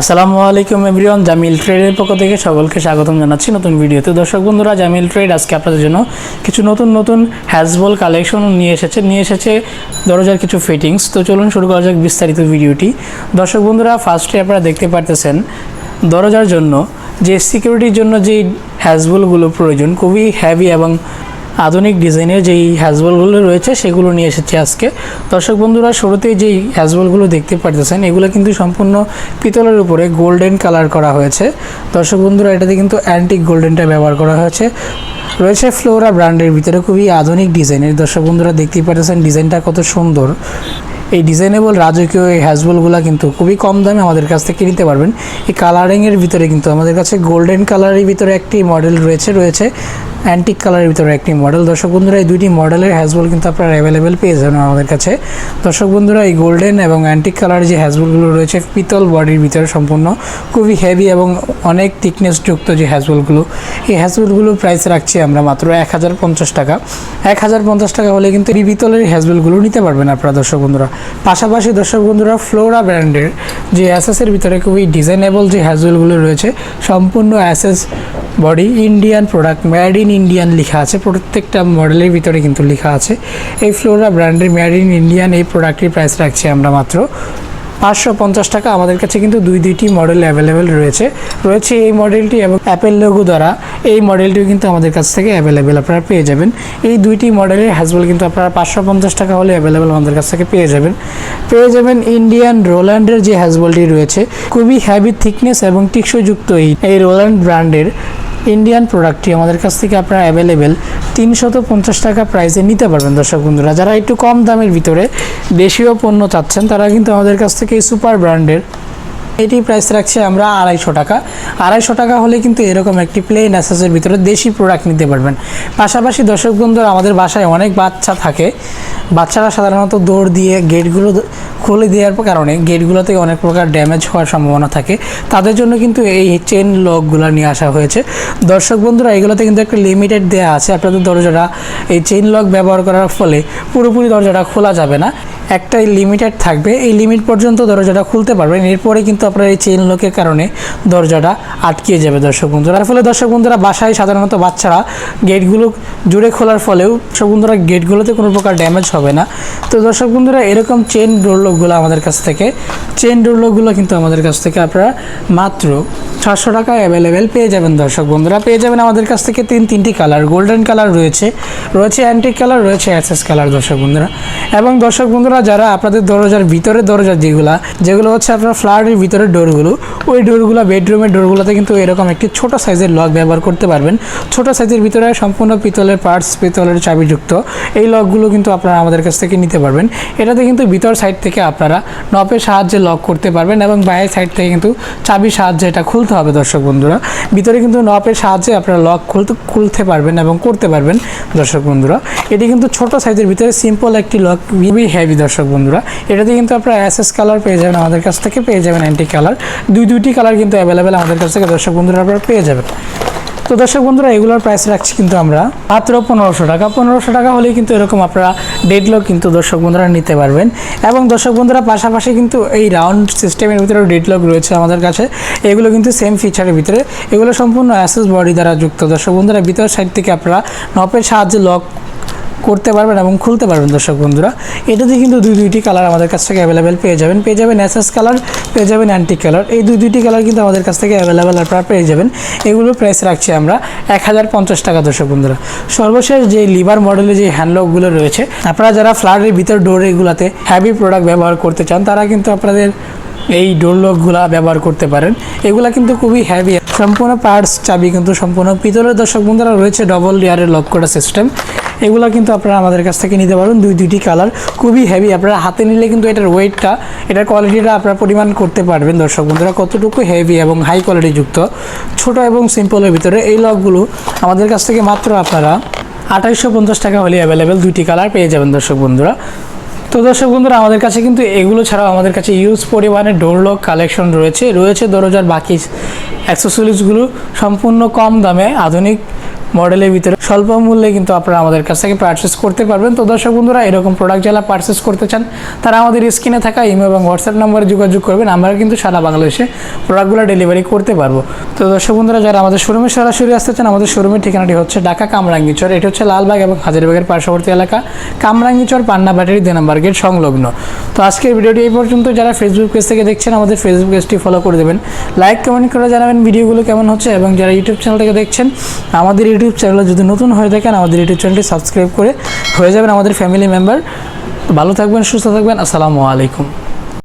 আসসালামু আলাইকুম এভরিওয়ান, জামিল ট্রেডের পক্ষ থেকে সকলকে স্বাগতম জানাচ্ছি নতুন ভিডিওতে। দর্শক বন্ধুরা, জামিল ট্রেড আজকে আপনাদের জন্য কিছু নতুন নতুন হ্যাজবল কালেকশন নিয়ে এসেছে নিয়ে এসেছে দরজার কিছু ফিটিংস তো চলুন শুরু করা যাক বিস্তারিত ভিডিওটি। দর্শক বন্ধুরা ফার্স্টে আপনারা দেখতে পারতেছেন দরজার জন্য যে সিকিউরিটির জন্য যেই হ্যাজবলগুলো প্রয়োজন, খুবই হ্যাভি এবং আধুনিক ডিজাইনের যেই হ্যাজবলগুলো রয়েছে, সেগুলো নিয়ে এসেছি আজকে। দর্শক বন্ধুরা, শুরুতেই যেই হ্যাজবলগুলো দেখতে পারতেছেন, এগুলো কিন্তু সম্পূর্ণ পিতলের উপরে গোল্ডেন কালার করা হয়েছে। দর্শক বন্ধুরা, এটাতে কিন্তু অ্যান্টিক গোল্ডেনটা ব্যবহার করা হয়েছে। রয়েছে ফ্লোরা ব্র্যান্ডের ভিতরে খুবই আধুনিক ডিজাইনের। দর্শক বন্ধুরা, দেখতেই পারতেছেন ডিজাইনটা কত সুন্দর। এই ডিজাইনেবল রাজকীয় এই হ্যাজবলগুলো কিন্তু খুবই কম দামে আমাদের কাছ থেকে নিতে পারবেন। এই কালারিংয়ের ভিতরে কিন্তু আমাদের কাছে গোল্ডেন কালারের ভিতরে একটি মডেল রয়েছে রয়েছে অ্যান্টিক কালারের ভিতরে একটি মডেল দর্শক বন্ধুরা, এই দুইটি মডেলের হ্যাজবল কিন্তু আপনারা অ্যাভেলেবেল পেয়ে যাবেন আমাদের কাছে। দর্শক বন্ধুরা, এই গোল্ডেন এবং অ্যান্টিক কালারের যে হ্যাজবলগুলো রয়েছে, পিতল বডির ভিতরে সম্পূর্ণ, খুবই হেভি এবং অনেক থিকনেস যুক্ত যে হ্যাজবলগুলো এই হ্যাজবলগুলোর প্রাইস রাখছি আমরা মাত্র এক হাজার পঞ্চাশ টাকা। এক হাজার পঞ্চাশ টাকা হলে কিন্তু এই পিতলের হ্যাজবলগুলো নিতে পারবেন আপনারা দর্শক বন্ধুরা। পাশাপাশি দর্শক বন্ধুরা ফ্লোরা ব্র্যান্ডের যে অ্যাসেসের ভিতরে খুবই ডিজাইনেবল যে হ্যাজবলগুলো রয়েছে, সম্পূর্ণ assess body Indian product made in Indian লেখা আছে। প্রত্যেকটা মডেলের ভিতরে কিন্তু লেখা আছে। এই ফ্লোরা ব্র্যান্ডের মেড ইন ইন্ডিয়ান এই প্রোডাক্টের প্রাইস রাখছি আমরা মাত্র পাঁচশো পঞ্চাশ টাকা। আমাদের কাছে কিন্তু দুই, দুইটি মডেল অ্যাভেলেবেল রয়েছে। রয়েছে এই মডেলটি এবং অ্যাপেল লোগো দ্বারা। এই মডেলটিও কিন্তু আমাদের কাছ থেকে অ্যাভেলেবেল আপনারা পেয়ে যাবেন। এই দুইটি মডেলের হ্যাজবল কিন্তু আপনারা পাঁচশো পঞ্চাশ টাকা হলে অ্যাভেলেবেল আমাদের কাছ থেকে পেয়ে যাবেন। পেয়ে যাবেন ইন্ডিয়ান রোল্যান্ডের যে হ্যাজবলটি রয়েছে। খুবই হ্যাভি থিকনেস এবং টিকসইযুক্ত এই এই রোল্যান্ড ব্র্যান্ডের ইন্ডিয়ান প্রোডাক্টটি আমাদের কাছ থেকে আপনারা অ্যাভেলেবেল তিনশত পঞ্চাশ টাকা প্রাইসে নিতে পারবেন দর্শক বন্ধুরা। যারা একটু কম দামের ভিতরে দেশীয় পণ্য চাচ্ছেন, তারা কিন্তু আমাদের কাছ থেকে এই সুপার ব্র্যান্ডের এটি প্রাইস রাখছি আমরা আড়াইশো টাকা। আড়াইশো টাকা হলে কিন্তু এরকম একটি প্লেন অ্যাসেসের ভিতরে দেশি প্রোডাক্ট নিতে পারবেন। পাশাপাশি দর্শক বন্ধুরা, আমাদের বাসায় অনেক বাচ্চা থাকে। বাচ্চারা সাধারণত দৌড় দিয়ে গেটগুলো খুলে দেওয়ার কারণে গেটগুলোতে অনেক প্রকার ড্যামেজ হওয়ার সম্ভাবনা থাকে। তাদের জন্য কিন্তু এই চেন লকগুলো নিয়ে আসা হয়েছে। দর্শক বন্ধুরা, এগুলোতে কিন্তু একটা লিমিটেড দেওয়া আছে। আপনাদের দরজাটা এই চেইন লক ব্যবহার করার ফলে পুরোপুরি দরজাটা খোলা যাবে না। একটাই লিমিটেড থাকবে। এই লিমিট পর্যন্ত দরজাটা খুলতে পারবেন। এরপরে কিন্তু আপনার এই চেইন লকের কারণে দরজাটা আটকিয়ে যাবে দর্শক বন্ধুরা। তার ফলে দর্শক বন্ধুরা, বাসায় সাধারণত বাচ্চারা গেটগুলো জুড়ে খোলার ফলেও দর্শক বন্ধুরা গেটগুলোতে কোনো প্রকার ড্যামেজ হবে না। তো দর্শক বন্ধুরা, এরকম চেন ডোর লকগুলো আমাদের কাছ থেকে চেন ডোর লকগুলো কিন্তু আমাদের কাছ থেকে আপনারা মাত্র সাতশো টাকায় অ্যাভেলেবেল পেয়ে যাবেন দর্শক বন্ধুরা। পেয়ে যাবেন আমাদের কাছ থেকে তিন তিনটি কালার গোল্ডেন কালার রয়েছে। রয়েছে অ্যান্টিক কালার রয়েছে অ্যাসেস কালার দর্শক বন্ধুরা। এবং দর্শক বন্ধুরা, যারা আপনাদের দরজার ভিতরে দরজা যেগুলা, যেগুলো হচ্ছে আপনার ফ্ল্যাটের ভিতরে ডোরগুলো, ওই ডোরগুলো বেডরুমের ডোরগুলোতে কিন্তু এরকম একটি ছোট সাইজের লক ব্যবহার করতে পারবেন। ছোট সাইজের ভিতরে সম্পূর্ণ পিতলের পার্টস পিতলের চাবিযুক্ত, এই লকগুলো কিন্তু আপনারা আমাদের কাছ থেকে নিতে পারবেন। এটাতে কিন্তু ভিতর সাইড থেকে আপনারা নপের সাহায্যে লক করতে পারবেন এবং বাইরের সাইড থেকে কিন্তু চাবির সাহায্যে এটা খুলতে হবে দর্শক বন্ধুরা। ভিতরে কিন্তু নপের সাহায্যে আপনারা লক খুলতে খুলতে পারবেন এবং করতে পারবেন দর্শক বন্ধুরা। এটি কিন্তু ছোট সাইজের ভিতরে সিম্পল একটি লক খুবই হেভি দর্শক বন্ধুরা। এটাতে কিন্তু আপনারা এস এস কালার পেয়ে যাবেন, আমাদের কাছ থেকে পেয়ে যাবেন অ্যান্টি কালার দুই, দুইটি কালার কিন্তু অ্যাভেলেবেল আমাদের কাছ থেকে দর্শক বন্ধুরা আপনারা পেয়ে যাবেন। তো দর্শক বন্ধুরা, এগুলোর প্রাইস রাখছি কিন্তু আমরা মাত্র পনেরোশো টাকা। পনেরোশো টাকা হলেই কিন্তু এরকম আপনারা ডেডলক কিন্তু দর্শক বন্ধুরা নিতে পারবেন। এবং দর্শক বন্ধুরা, পাশাপাশি কিন্তু এই রাউন্ড সিস্টেমের ভিতরে ডেডলক রয়েছে আমাদের কাছে। এগুলো কিন্তু সেম ফিচারের ভিতরে। এগুলো সম্পূর্ণ অ্যাসেস বডি দ্বারা যুক্ত। দর্শক বন্ধুরা ভিতর সাইড থেকে আপনারা নপের সাহায্যে লক করতে পারবেন এবং খুলতে পারবেন দর্শক বন্ধুরা। এটাতে কিন্তু দুই, দুইটি কালার আমাদের কাছ থেকে অ্যাভেলেবেল পেয়ে যাবেন। পেয়ে যাবেন এসএস কালার পেয়ে যাবেন অ্যান্টিক কালার এই দুই দুইটি কালার কিন্তু আমাদের কাছ থেকে অ্যাভেলেবেল আপনারা পেয়ে যাবেন। এগুলো প্রাইস রাখছি আমরা এক হাজার পঞ্চাশ টাকা দর্শক বন্ধুরা। সর্বশেষ যে লিভার মডেলের যে হ্যান্ডলকগুলো রয়েছে, আপনারা যারা ফ্ল্যাটের ভিতর ডোর এগুলাতে হ্যাভি প্রোডাক্ট ব্যবহার করতে চান, তারা কিন্তু আপনাদের এই ডোর লকগুলা ব্যবহার করতে পারেন। এগুলা কিন্তু খুবই হ্যাভি সম্পূর্ণ পার্টস চাবি কিন্তু সম্পূর্ণ। পিতলের দর্শক বন্ধুরা রয়েছে ডবল লেয়ারের লক করা সিস্টেম এগুলো কিন্তু আপনারা আমাদের কাছ থেকে নিতে পারবেন। দুই, দুইটি কালার। খুবই হেভি আপনারা হাতে নিলে কিন্তু এটার ওয়েটটা এটার কোয়ালিটিটা আপনারা পরিমাণ করতে পারবেন দর্শক বন্ধুরা। কতটুকু হেভি এবং হাই কোয়ালিটি যুক্ত, ছোট এবং সিম্পলের ভিতরে এই লকগুলো আমাদের কাছ থেকে মাত্র আপনারা আঠাইশশো পঞ্চাশ টাকা হলে অ্যাভেলেবেল দুইটি কালার পেয়ে যাবেন দর্শক বন্ধুরা। তো দর্শক বন্ধুরা, আমাদের কাছে কিন্তু এগুলো ছাড়াও আমাদের কাছে ইউজ পরিমাণে ডোর লক কালেকশন রয়েছে। রয়েছে দরজার বাকি অ্যাক্সেসরিজগুলো সম্পূর্ণ কম দামে আধুনিক মডেলের ভিতরে স্বল্প মূল্যে কিন্তু আপনারা আমাদের কাছ থেকে পারচেস করতে পারবেন। তো দর্শক বন্ধুরা, এরকম প্রোডাক্ট যারা পারচেস করতে চান, তারা আমাদের স্ক্রিনে থাকা ইমেল এবং হোয়াটসঅ্যাপ নাম্বারে যোগাযোগ করবেন। আমরা কিন্তু সারা বাংলাদেশে প্রোডাক্টগুলো ডেলিভারি করতে পারব। তো দর্শক বন্ধুরা, যারা আমাদের শোরুমে সরাসরি আসতে চান, আমাদের শোরুমের ঠিকানাটি হচ্ছে ঢাকা কামরাঙ্গিচর। এটা হচ্ছে লালবাগ এবং হাজারবাগের পার্শ্ববর্তী এলাকা। কামরাঙ্গিচর, পান্না ব্যাটারি, দুই নাম্বার গেট, সংলগ্ন। তো আজকের ভিডিওটি এই পর্যন্ত। যারা ফেসবুক পেজ থেকে দেখছেন, আমাদের ফেসবুক পেজটি ফলো করে দেবেন। লাইক কমেন্ট করে জানাবেন ভিডিওগুলো কেমন হচ্ছে এবং যারা ইউটিউব চ্যানেল থেকে দেখছেন, আমাদের ইউটিউব চ্যানেলে যদি নতুন হয়ে থাকেন, আমাদের ইউটিউব চ্যানেলটি সাবস্ক্রাইব করে হয়ে যাবেন আমাদের ফ্যামিলি মেম্বার ভালো থাকবেন, সুস্থ থাকবেন। আসসালামু আলাইকুম।